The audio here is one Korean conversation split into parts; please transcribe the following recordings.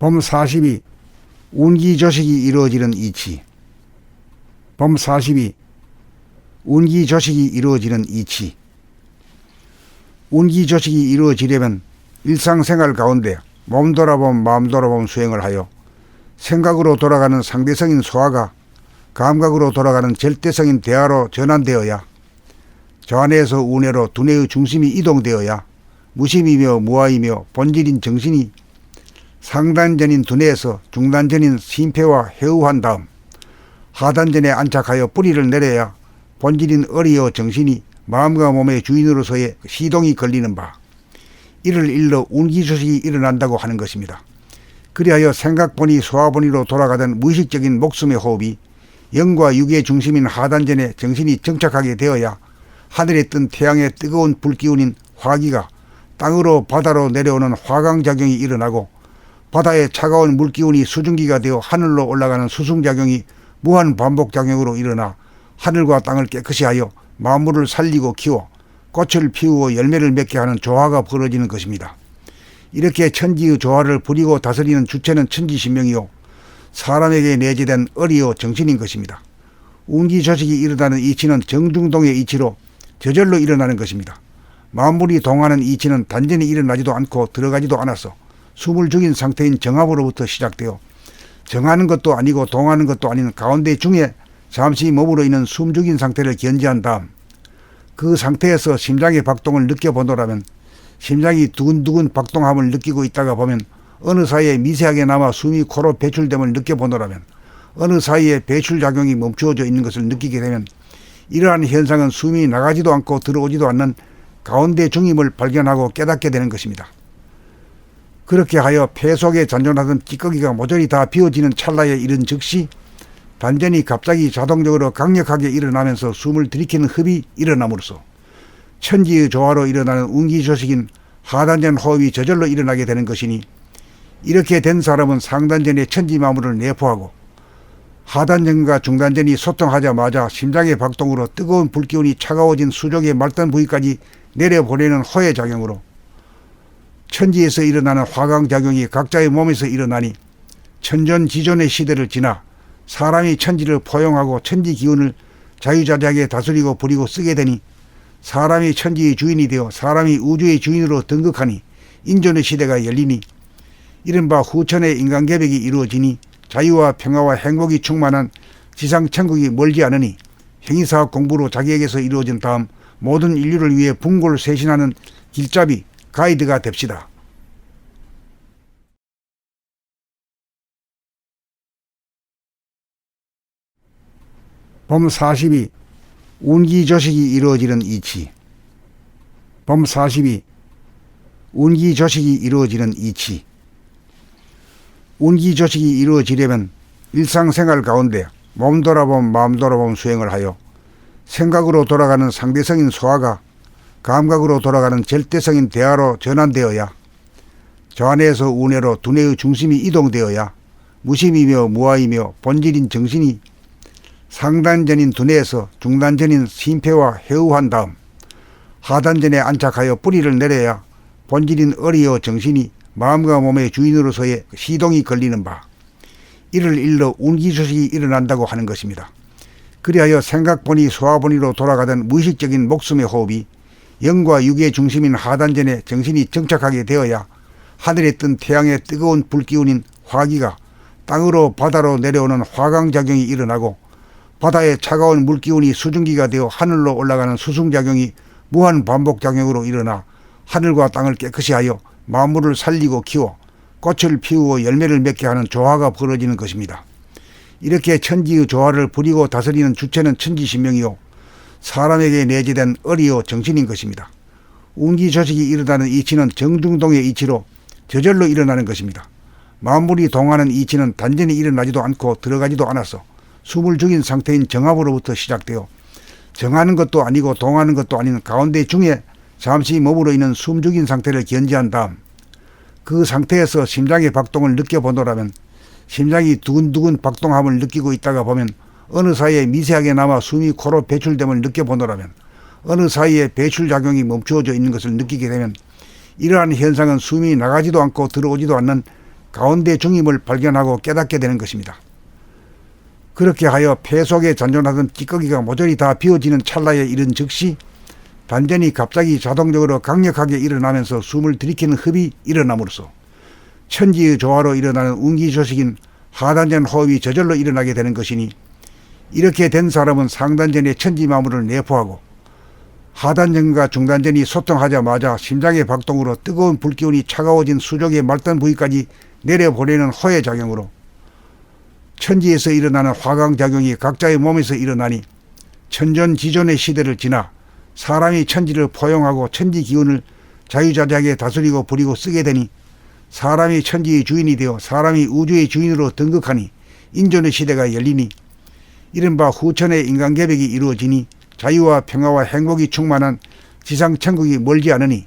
범 42. 운기 조식이 이루어지는 이치. 범 42. 운기 조식이 이루어지는 이치. 운기 조식이 이루어지려면 일상생활 가운데 몸 돌아봄 마음 돌아봄 수행을 하여 생각으로 돌아가는 상대성인 소화가 감각으로 돌아가는 절대성인 대화로 전환되어야 저 안에서 운해로 두뇌의 중심이 이동되어야 무심이며 무아이며 본질인 정신이 상단전인 두뇌에서 중단전인 심폐와 해우한 다음 하단전에 안착하여 뿌리를 내려야 본질인 어리어 정신이 마음과 몸의 주인으로서의 시동이 걸리는 바 이를 일러 운기조식이 일어난다고 하는 것입니다. 그리하여 생각본이 소화본이로 돌아가던 무의식적인 목숨의 호흡이 영과 육의 중심인 하단전에 정신이 정착하게 되어야 하늘에 뜬 태양의 뜨거운 불기운인 화기가 땅으로 바다로 내려오는 화강작용이 일어나고 바다의 차가운 물기운이 수증기가 되어 하늘로 올라가는 수승작용이 무한 반복작용으로 일어나 하늘과 땅을 깨끗이 하여 만물을 살리고 키워 꽃을 피우고 열매를 맺게 하는 조화가 벌어지는 것입니다. 이렇게 천지의 조화를 부리고 다스리는 주체는 천지신명이요 사람에게 내재된 어리요 정신인 것입니다. 운기조식이 일어나는 이치는 정중동의 이치로 저절로 일어나는 것입니다. 만물이 동하는 이치는 단전히 일어나지도 않고 들어가지도 않아서 숨을 죽인 상태인 정합으로부터 시작되어 정하는 것도 아니고 동하는 것도 아닌 가운데 중에 잠시 머무르 있는 숨 죽인 상태를 견지한 다음 그 상태에서 심장의 박동을 느껴보노라면 심장이 두근두근 박동함을 느끼고 있다가 보면 어느 사이에 미세하게 남아 숨이 코로 배출됨을 느껴보노라면 어느 사이에 배출 작용이 멈추어져 있는 것을 느끼게 되면 이러한 현상은 숨이 나가지도 않고 들어오지도 않는 가운데 중임을 발견하고 깨닫게 되는 것입니다. 그렇게 하여 폐 속에 잔존하던 찌꺼기가 모조리 다 비워지는 찰나에 이른 즉시 단전이 갑자기 자동적으로 강력하게 일어나면서 숨을 들이키는 흡이 일어남으로써 천지의 조화로 일어나는 운기조식인 하단전 호흡이 저절로 일어나게 되는 것이니 이렇게 된 사람은 상단전의 천지마물을 내포하고 하단전과 중단전이 소통하자마자 심장의 박동으로 뜨거운 불기운이 차가워진 수족의 말단 부위까지 내려보내는 호의 작용으로 천지에서 일어나는 화강작용이 각자의 몸에서 일어나니 천전지존의 시대를 지나 사람이 천지를 포용하고 천지 기운을 자유자재하게 다스리고 부리고 쓰게 되니 사람이 천지의 주인이 되어 사람이 우주의 주인으로 등극하니 인존의 시대가 열리니 이른바 후천의 인간계백이 이루어지니 자유와 평화와 행복이 충만한 지상 천국이 멀지 않으니 행위사학 공부로 자기에게서 이루어진 다음 모든 인류를 위해 분고를 쇄신하는 길잡이 가이드가 됩시다. 범 42. 운기조식이 이루어지는 이치. 범 42. 운기조식이 이루어지는 이치. 운기조식이 이루어지려면 일상생활 가운데 몸 돌아봄 마음 돌아봄 수행을 하여 생각으로 돌아가는 상대성인 소화가 감각으로 돌아가는 절대성인 대화로 전환되어야 저 안에서 운해로 두뇌의 중심이 이동되어야 무심이며 무아이며 본질인 정신이 상단전인 두뇌에서 중단전인 심폐와 해우한 다음 하단전에 안착하여 뿌리를 내려야 본질인 어리어 정신이 마음과 몸의 주인으로서의 시동이 걸리는 바 이를 일러 운기조식이 일어난다고 하는 것입니다. 그리하여 생각본이 소화본이로 돌아가던 무의식적인 목숨의 호흡이 영과 육의 중심인 하단전에 정신이 정착하게 되어야 하늘에 뜬 태양의 뜨거운 불기운인 화기가 땅으로 바다로 내려오는 화강작용이 일어나고 바다의 차가운 물기운이 수증기가 되어 하늘로 올라가는 수승작용이 무한 반복작용으로 일어나 하늘과 땅을 깨끗이 하여 만물을 살리고 키워 꽃을 피우고 열매를 맺게 하는 조화가 벌어지는 것입니다. 이렇게 천지의 조화를 부리고 다스리는 주체는 천지신명이요 사람에게 내재된 어리요 정신인 것입니다. 운기 조식이 일어나는 이치는 정중동의 이치로 저절로 일어나는 것입니다. 만물이 동하는 이치는 단전히 일어나지도 않고 들어가지도 않아서 숨을 죽인 상태인 정합으로부터 시작되어 정하는 것도 아니고 동하는 것도 아닌 가운데 중에 잠시 머무르 있는 숨 죽인 상태를 견지한 다음 그 상태에서 심장의 박동을 느껴보노라면 심장이 두근두근 박동함을 느끼고 있다가 보면 어느 사이에 미세하게 남아 숨이 코로 배출됨을 느껴보노라면 어느 사이에 배출 작용이 멈추어져 있는 것을 느끼게 되면 이러한 현상은 숨이 나가지도 않고 들어오지도 않는 가운데 중임을 발견하고 깨닫게 되는 것입니다. 그렇게 하여 폐 속에 잔존하던 찌꺼기가 모조리 다 비워지는 찰나에 이른 즉시 단전이 갑자기 자동적으로 강력하게 일어나면서 숨을 들이키는 흡이 일어남으로써 천지의 조화로 일어나는 운기조식인 하단전 호흡이 저절로 일어나게 되는 것이니 이렇게 된 사람은 상단전의 천지 마물을 내포하고 하단전과 중단전이 소통하자마자 심장의 박동으로 뜨거운 불기운이 차가워진 수족의 말단 부위까지 내려보내는 호의 작용으로 천지에서 일어나는 화강작용이 각자의 몸에서 일어나니 천전지존의 시대를 지나 사람이 천지를 포용하고 천지 기운을 자유자재하게 다스리고 부리고 쓰게 되니 사람이 천지의 주인이 되어 사람이 우주의 주인으로 등극하니 인존의 시대가 열리니 이른바 후천의 인간계백이 이루어지니 자유와 평화와 행복이 충만한 지상 천국이 멀지 않으니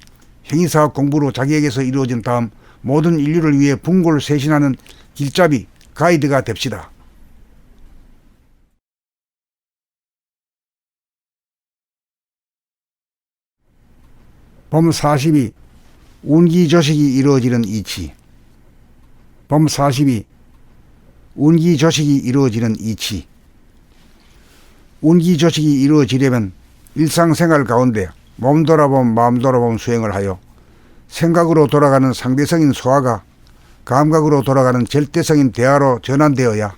행위사업 공부로 자기에게서 이루어진 다음 모든 인류를 위해 분고를 쇄신하는 길잡이 가이드가 됩시다. 봄 42. 운기조식이 이루어지는 이치. 봄 42. 운기조식이 이루어지는 이치. 운기조식이 이루어지려면 일상생활 가운데 몸 돌아봄 마음 돌아봄 수행을 하여 생각으로 돌아가는 상대성인 소화가 감각으로 돌아가는 절대성인 대화로 전환되어야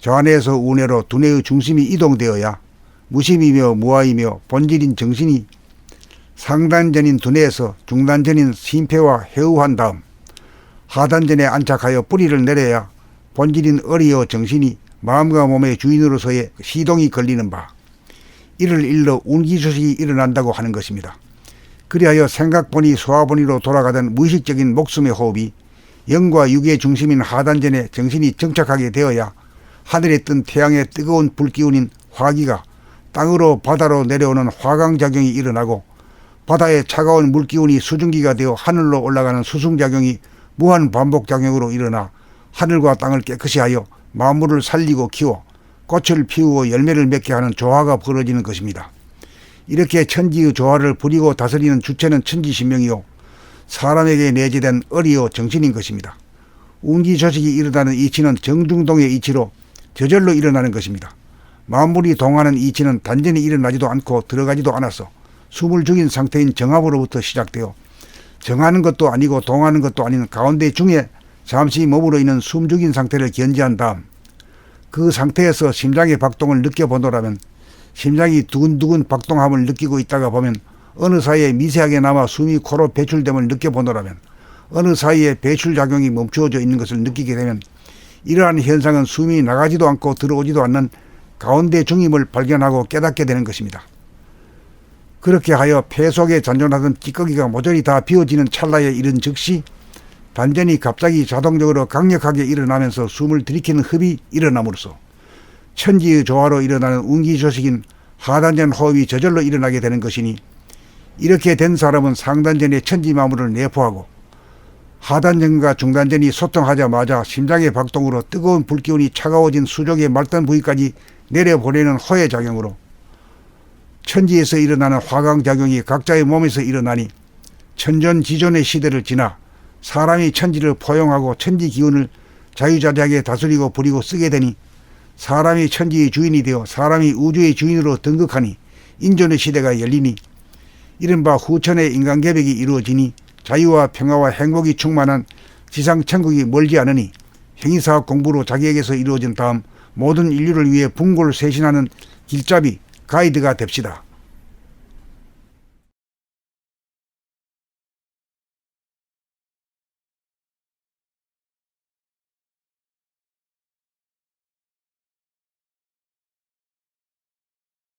저 안에서 운해로 두뇌의 중심이 이동되어야 무심이며 무아이며 본질인 정신이 상단전인 두뇌에서 중단전인 심폐와 해우한 다음 하단전에 안착하여 뿌리를 내려야 본질인 어리어 정신이 마음과 몸의 주인으로서의 시동이 걸리는 바 이를 일러 운기조식이 일어난다고 하는 것입니다. 그리하여 생각본이 소화본이로 돌아가던 무의식적인 목숨의 호흡이 영과 육의 중심인 하단전에 정신이 정착하게 되어야 하늘에 뜬 태양의 뜨거운 불기운인 화기가 땅으로 바다로 내려오는 화강작용이 일어나고 바다의 차가운 물기운이 수증기가 되어 하늘로 올라가는 수승작용이 무한 반복작용으로 일어나 하늘과 땅을 깨끗이 하여 만물을 살리고 키워 꽃을 피우고 열매를 맺게 하는 조화가 벌어지는 것입니다. 이렇게 천지의 조화를 부리고 다스리는 주체는 천지신명이요 사람에게 내재된 어리요 정신인 것입니다. 운기조식이 일어나는 이치는 정중동의 이치로 저절로 일어나는 것입니다. 만물이 동하는 이치는 단전히 일어나지도 않고 들어가지도 않아서 숨을 죽인 상태인 정합으로부터 시작되어 정하는 것도 아니고 동하는 것도 아닌 가운데 중에 잠시 머물러 있는 숨 죽인 상태를 견지한 다음 그 상태에서 심장의 박동을 느껴보노라면 심장이 두근두근 박동함을 느끼고 있다가 보면 어느 사이에 미세하게 남아 숨이 코로 배출됨을 느껴보노라면 어느 사이에 배출작용이 멈추어져 있는 것을 느끼게 되면 이러한 현상은 숨이 나가지도 않고 들어오지도 않는 가운데 중임을 발견하고 깨닫게 되는 것입니다. 그렇게 하여 폐 속에 잔존하던 찌꺼기가 모조리 다 비워지는 찰나에 이른 즉시 단전이 갑자기 자동적으로 강력하게 일어나면서 숨을 들이키는 흡이 일어남으로써 천지의 조화로 일어나는 운기조식인 하단전 호흡이 저절로 일어나게 되는 것이니 이렇게 된 사람은 상단전의 천지 마물을 내포하고 하단전과 중단전이 소통하자마자 심장의 박동으로 뜨거운 불기운이 차가워진 수족의 말단 부위까지 내려보내는 호의 작용으로 천지에서 일어나는 화강작용이 각자의 몸에서 일어나니 천전지존의 시대를 지나 사람이 천지를 포용하고 천지 기운을 자유자재하게 다스리고 부리고 쓰게 되니 사람이 천지의 주인이 되어 사람이 우주의 주인으로 등극하니 인존의 시대가 열리니 이른바 후천의 인간계백이 이루어지니 자유와 평화와 행복이 충만한 지상 천국이 멀지 않으니 행위사업 공부로 자기에게서 이루어진 다음 모든 인류를 위해 분고를 쇄신하는 길잡이 가이드가 됩시다.